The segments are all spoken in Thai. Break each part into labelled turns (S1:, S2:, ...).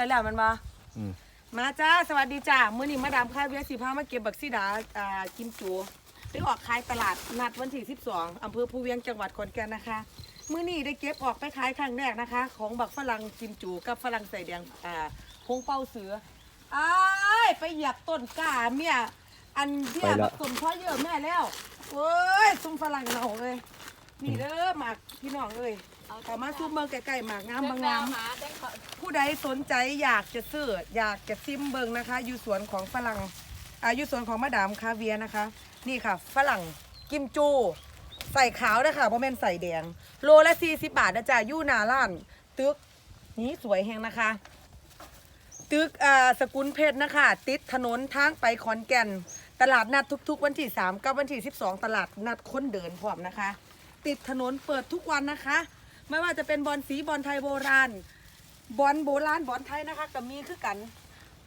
S1: ได้แล้วมันมา
S2: อืม
S1: มาจ้าสวัสดีจ้ามื้อนี้มาดามค่ายเวียสีพามาเก็บบักซีดาอ่ากิมจูได้ออกขายตลาดนัดวันที่12อำเภอภูเวียงจังหวัดขอนแก่นนะคะมื้อนี้ได้เก็บออกไปขายครั้งแรกนะคะ ของบักฝรั่งกิมจูกับฝรั่งใส่แดงอ่าพงเป้าเสืออ้ายไปเหยียบต้นกล้าเมียอันเดีย
S2: ไปละ
S1: บักสมพ่อเยอะแม่แล้วเว้ยซุ่มฝรั่งเราเลยนี่เด้อหมากพี่น้องเอ้ย เอามาซุ่มเมืองใกล้ๆหมากงามบางงามผู้ใดสนใจอยากจะซื้ออยากจะซิมเบิงนะคะ อยู่สวนของฝรั่งอาอยู่สวนของมาดามคาเวียนะคะ นี่ค่ะ ฝรั่งกิมจู ใส่ขาวนะคะเพราะแม่นใส่แดง โลละ40บาทนะจ๊ะอยู่หนาล้าน ตึกนี้สวยแหงนะคะ ตึกอ่าสกุลเพชรนะคะ ติดถนนทางไปขอนแก่น ตลาดนัดทุก ๆ วันที่3กับวันที่12ตลาดนัดคนเดินพร้อมนะคะ ติดถนนเปิดทุกวันนะคะ ไม่ว่าจะเป็นบอลสีบอลไทยโบราณบอลโบราณบอลไทยนะคะก็มีคือกัน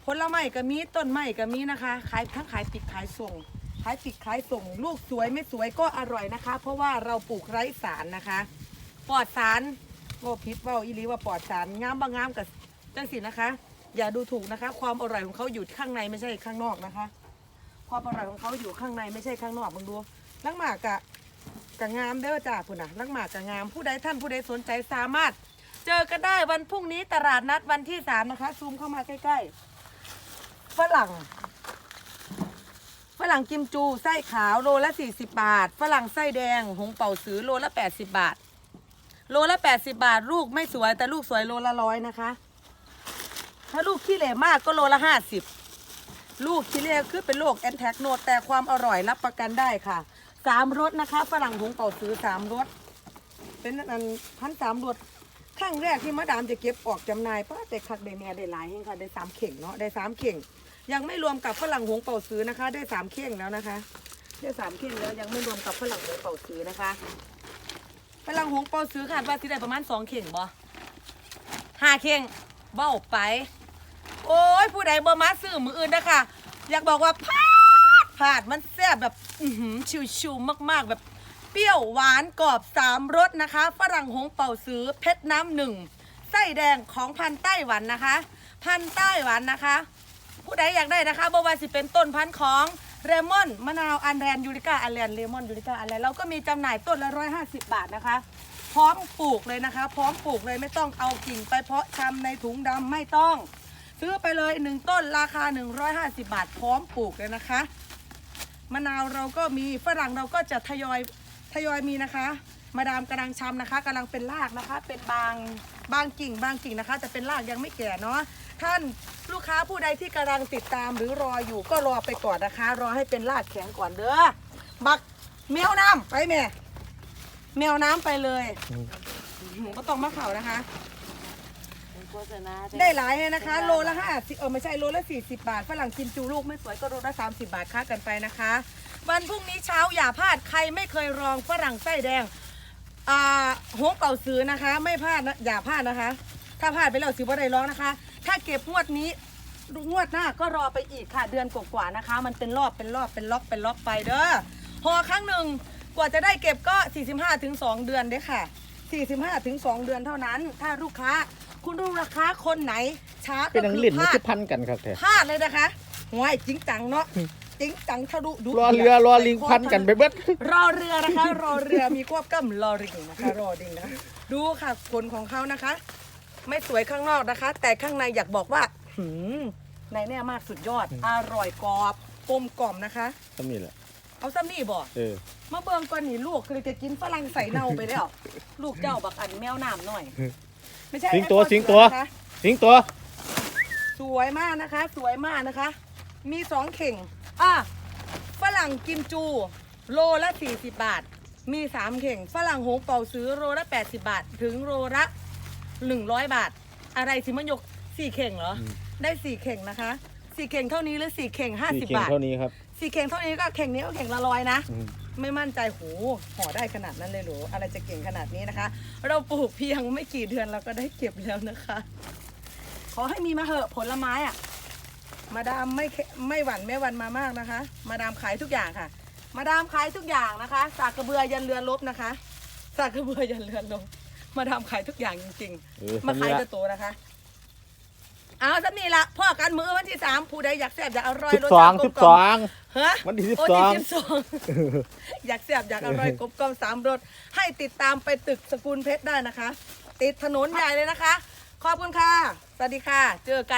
S1: ผลไม้ก็มีต้นไม้ก็มีนะคะขายทั้งขายปิดขายส่งขายปิดขายส่ง ลูกสวยไม่สวยก็อร่อยนะคะ เพราะว่าเราปลูกไร้สารนะคะ ปลอดสารโอ้พิษว่าอีลีว่าปลอดสารงามบางงามกับจังสินะคะ อย่าดูถูกนะคะ ความอร่อยของเขาอยู่ข้างในไม่ใช่ข้างนอกนะคะ ความอร่อยของเขาอยู่ข้างในไม่ใช่ข้างนอกมึงดูลังหมากกะ กะงามเด้อจ้าพุ่นนะลังหมากกะงามผู้ใดท่านผู้ใดสนใจสามารถ เจอกันได้วันพรุ่งนี้ตลาดนัดวันที่สามนะคะ ซูมเข้ามาใกล้ๆฝรั่งฝรั่งกิมจูไส้ขาวโลละ 40 บาท ฝรั่งไส้แดง หงเป่าสือโลละ 80 บาท โลละ 80 บาท ลูกไม่สวยแต่ลูกสวยโลละร้อยนะคะ ถ้าลูกขี้เหร่มากก็โลละ 50 ลูกขี้เหร่คือเป็นโรคแอนแทกโนดแต่ความอร่อยรับประกันได้ค่ะ สามรสนะคะฝรั่งหงเป่าสือสามรสเป็นอันพันสามรสครั้งแรกที่มาดามจะเก็บออกจำหน่ายป้าแต่คักได้แน่ได้หลายเองค่ะได้สามเข่งเนาะได้สามเข่ง ยังไม่รวมกับฝรั่งหงเป่าซื้อนะคะ ได้สามเข่งแล้วนะคะได้สามเข่งแล้วยังไม่รวมกับฝรั่งหงเป่าซื้อนะคะฝรั่งหงเป่าซื้อคาดว่าที่ได้ประมาณสองเข่งบ่ห้าเข่งเบ้าไป โอ้ยผู้ใดบ่มาซื้อมืออื่นนะคะอยากบอกว่าพา ดพลาดมันแซ่บแบบชิวๆมากๆ แบบเปรี้ยวหวานกรอบสามรสนะคะฝรั่งหงเป่าซื้อเพชรน้ำหนึ่งไส้แดงของพันไต้หวันนะคะ พันไต้หวันนะคะ ผู้ใดอยากได้นะคะบว่าสิเป็นต้นพันธุ์ของเรมอนมะนาวอันแรนยูริกาอันแรนเลมอนยูริกาอันแรนเราก็มีจำหน่ายต้นละร้อยห้าสิบบาทนะคะ พร้อมปลูกเลยนะคะ พร้อมปลูกเลยไม่ต้องเอากิ่งไปเพาะชำในถุงดำไม่ต้อง ซื้อไปเลยหนึ่งต้นราคา150บาท พร้อมปลูกเลยนะคะ มะนาวเราก็มีฝรั่งเราก็จะทยอยทยอยมีนะคะ มาดามกำลังชำนะคะกำลังเป็นรากนะคะ เป็นบางบางกิ่ง บางกิ่งนะคะ จะเป็นรากยังไม่แก่เนาะท่านลูกค้าผู้ใดที่กำลังติดตามหรือรออยู่ก็รอไปก่อนนะคะ รอให้เป็นรากแข็งก่อนเด้อบักแมวน้ำไปแม่แมวน้ำไปเลยหนูก็ต้องมะเขานะคะ
S3: โฆษณา
S1: ได้หลายเลยนะคะ โลละห้าสิบเออไม่ใช่โลละสี่สิบบาทฝรั่งกิมจูลูกไม่สวยก็โลละสามสิบบาทค่ากันไปนะคะ วันพรุ่งนี้เช้าอย่าพลาดใครไม่เคยลองฝรั่งไส้แดงอ่าหัวเป่าซื้อนะคะ ไม่พลาดนะอย่าพลาดนะคะ ถ้าพลาดไปแล้วสิบ่ได้ร้องนะคะ ถ้าเก็บงวดนี้งวดหน้าก็รอไปอีกค่ะเดือนกว่าๆนะคะ มันเป็นรอบเป็นรอบเป็นล็อกเป็นล็อกไปเด้อพอครั้งหนึ่งกว่าจะได้เก็บก็ 45ถึง2เดือนเด้อค่ะ 45ถึง2เดือนเท่านั้น ถ้าลูกค้า คุณลูกค้าคนไหนช้า
S2: เป็
S1: ก็
S2: นอัง
S1: คื
S2: ลิ้น
S1: อพ
S2: มัน
S1: ลาด
S2: คือพันกันครับแท้
S1: พลาดเลยนะคะห่วยจริงจังเนาะจริงจังทะลุดุ
S2: รอเรือรอลิงพันกันไปเบิด
S1: รอเรือนะคะ รอเรือมีควบกำรอริงนะคะ รอดิงนะดูค่ะผลของเขานะคะ ไม่สวยข้างนอกนะคะ แต่ข้างในอยากบอกว่าหืมในแน่มากสุดยอด อร่อยกรอบกลมกล่อมนะคะ
S2: ก็มีแหละ
S1: เอาซ้ำนี่บ่
S2: เออ
S1: มาเบิ่งก่อนนี่ลูกคือจะกินฝรั่งใส่เน่าไปแล้ว ลูกเจ้าบักอันแมวน้ำหน่อย ไม่ใช่
S2: สิงตัว
S1: ไอ้คน
S2: สิงตัว
S1: นะคะ
S2: สิงตัว
S1: สวยมากนะคะ สวยมากนะคะ มีสองเข่งอะฝรั่งกิมจู โลละ 40 บาท มีสามเข่ง ฝรั่งหงเป่าซื้อโลละ 80 บาท ถึงโลละ100 บาท อะไรสิมันยกสี่เข่งเหรอ
S2: อืม
S1: ได้สี่เข่งนะคะสี่เข่งเท่านี้หรือสี่เข่งห้า
S2: สี่
S1: สิบ
S2: เข่ง
S1: บาท
S2: เท่านี้ครับ
S1: สี่เข่งเท่านี้ก็เข่งนี้ก็เข่งละร้อยนะ
S2: อืม
S1: ไม่มั่นใจโหห่อได้ขนาดนั้นเลยเหรออะไรจะเก่งขนาดนี้นะคะ เราปลูกเพียงไม่กี่เดือนเราก็ได้เก็บแล้วนะคะ ขอให้มีมาเหอะผลไม้อะมาดามไม่เคไม่หวั่นไม่หวั่นมามากนะคะ มาดามขายทุกอย่างค่ะ มาดามขายทุกอย่างนะคะสากกระเบือยันเรือลบนะคะสากกระเบือยันเรือลบมาดามขายทุกอย่างจริง
S2: เออ
S1: ๆมา
S2: ทำ
S1: ขาย
S2: นี่
S1: แต่
S2: ละ
S1: ตัวนะคะ เอาสักนี่ละพ่อกันมือวันที่สามผู้ใดอยากแซ่บอยากอร่อย
S2: สิบ
S1: รส
S2: สอ
S1: ชางติกล
S2: สิ
S1: ม
S2: บ
S1: ก
S2: ส
S1: ล่อ
S2: อ
S1: ม
S2: ง
S1: ฮะ
S2: วันที่
S1: โอ้
S2: 12
S1: ที่สิบสองอยากแซ่บอยากอร่อยกลมกล่อมสามรสให้ติดตามไปตึกสกุลเพชรได้นะคะ ติดถนนใหญ่เลยนะคะ ขอบคุณค่ะ สวัสดีค่ะ เจอกัน